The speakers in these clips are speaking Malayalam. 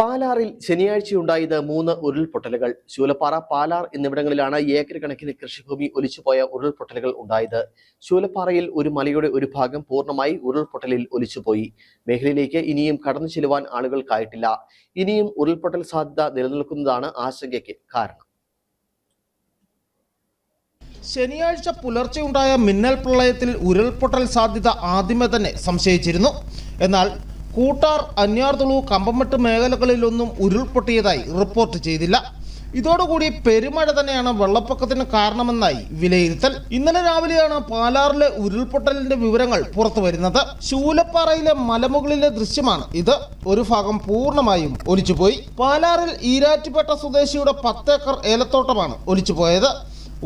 പാലാറിൽ ശനിയാഴ്ചയുണ്ടായത് മൂന്ന് ഉരുൾപൊട്ടലുകൾ. ശൂലപ്പാറ പാലാർ എന്നിവിടങ്ങളിലാണ് ഏക്കർ കണക്കിന് കൃഷിഭൂമി ഒലിച്ചുപോയ ഉരുൾപൊട്ടലുകൾ ഉണ്ടായത്. ശൂലപ്പാറയിൽ ഒരു മലയുടെ ഒരു ഭാഗം പൂർണമായി ഉരുൾപൊട്ടലിൽ ഒലിച്ചുപോയി. മേഖലയിലേക്ക് ഇനിയും കടന്നു ചെല്ലുവാൻ ആളുകൾക്കായിട്ടില്ല. ഇനിയും ഉരുൾപൊട്ടൽ സാധ്യത നിലനിൽക്കുന്നതാണ് ആശങ്കയ്ക്ക് കാരണം. ശനിയാഴ്ച പുലർച്ചെ ഉണ്ടായ മിന്നൽ പ്രളയത്തിൽ ഉരുൾപൊട്ടൽ സാധ്യത ആദ്യമേ തന്നെ സംശയിച്ചിരുന്നു. എന്നാൽ കൂട്ടാർ അന്യാർതുളു കമ്പമട്ട് മേഖലകളിലൊന്നും ഉരുൾപൊട്ടിയതായി റിപ്പോർട്ട് ചെയ്തില്ല. ഇതോടുകൂടി പെരുമഴ തന്നെയാണ് വെള്ളപ്പൊക്കത്തിന് കാരണമെന്നായി വിലയിരുത്തൽ. ഇന്നലെ രാവിലെയാണ് പാലാറിലെ ഉരുൾപൊട്ടലിന്റെ വിവരങ്ങൾ പുറത്തു വരുന്നത്. ശൂലപ്പാറയിലെ മലമുകളിലെ ദൃശ്യമാണ് ഇത്. ഒരു ഭാഗം പൂർണമായും ഒലിച്ചുപോയി. പാലാറിൽ ഈരാറ്റുപേട്ട സ്വദേശിയുടെ പത്തേക്കർ ഏലത്തോട്ടമാണ് ഒലിച്ചുപോയത്.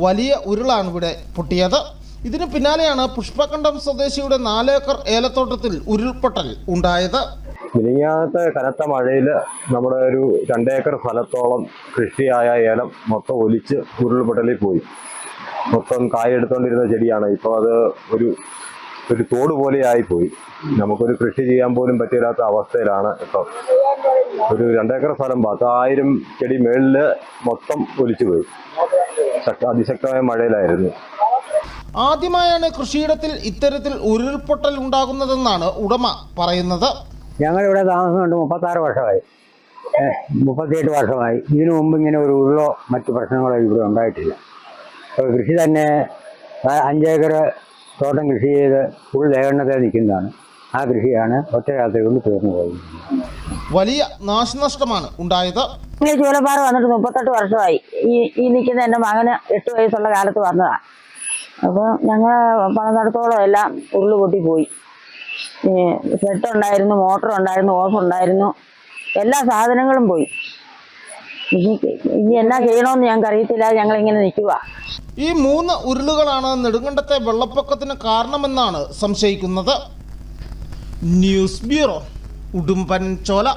വലിയ ഉരുളാണ് ഇവിടെ പൊട്ടിയത്. ഇതിന് പിന്നാലെയാണ് പുഷ്പകണ്ഠം സ്വദേശിയുടെ നാലേക്കർ ഏലത്തോട്ടത്തിൽ ഉരുൾപൊട്ടൽ ഉണ്ടായത്. മിനിങ്ങാനത്തെ കനത്ത മഴയിൽ നമ്മുടെ ഒരു രണ്ടേക്കർ സ്ഥലത്തോളം കൃഷിയായ ഏലം മൊത്തം ഒലിച്ച് ഉരുൾപൊട്ടലിൽ പോയി. മൊത്തം കായെടുത്തോണ്ടിരുന്ന ചെടിയാണ്. ഇപ്പോൾ അത് ഒരു ഒരു തോട് പോലെ ആയിപ്പോയി നമുക്കൊരു കൃഷി ചെയ്യാൻ പോലും പറ്റില്ലാത്ത അവസ്ഥയിലാണ് ഇപ്പം. ഒരു രണ്ടേക്കർ സ്ഥലം പത്തായിരം ചെടി മേളിൽ മൊത്തം ഒലിച്ചു പോയി ശക്ത അതിശക്തമായ മഴയിലായിരുന്നു. ആദ്യമായാണ് കൃഷിയിടത്തിൽ ഇത്തരത്തിൽ ഉരുൾപൊട്ടൽ ഉണ്ടാകുന്നതെന്നാണ് ഉടമ പറയുന്നത്. ഞങ്ങൾ ഇവിടെ താമസമുണ്ട് മുപ്പത്താറ് വർഷമായി. മുപ്പത്തി മുപ്പത്തിയെട്ട് വർഷമായി. ഇതിനു മുമ്പ് ഇങ്ങനെ ഒരു ഉരുളോ മറ്റു പ്രശ്നങ്ങളോ ഇവിടെ ഉണ്ടായിട്ടില്ല. അപ്പോൾ കൃഷി തന്നെ അഞ്ചേക്കർ തോട്ടം കൃഷി ചെയ്ത് ഫുൾ ലേഖനത്തിൽ നിൽക്കുന്നതാണ്. ആ കൃഷിയാണ് ഒറ്റ രാത്രി കൊണ്ട് തീർന്നു പോയത്. വലിയ നാശനഷ്ടമാണ് ഉണ്ടായത്. ചൂളപ്പാറ വന്നിട്ട് മുപ്പത്തെട്ട് വർഷമായി. ഈ ഈ നിൽക്കുന്ന എന്റെ മകന് എട്ട് വയസ്സുള്ള കാലത്ത് വന്നതാണ്. അപ്പോൾ ഞങ്ങൾ പണിതടത്തോളം എല്ലാം ഉരുൾ പൊട്ടി പോയി. ഷെഡ് ഉണ്ടായിരുന്നു മോട്ടർ ഉണ്ടായിരുന്നു ഓഫ് ഉണ്ടായിരുന്നു. എല്ലാ സാധനങ്ങളും പോയി. ഇനി ഇനി എന്നാ ചെയ്യണമെന്ന് ഞങ്ങൾക്ക് അറിയത്തില്ല. ഞങ്ങൾ ഇങ്ങനെ നിൽക്കുക ഈ മൂന്ന് ഉരുളുകളാണ് നെടുങ്കണ്ടത്തെ വെള്ളപ്പൊക്കത്തിന് കാരണമെന്നാണ് സംശയിക്കുന്നത്. News bureau Udumbanchola.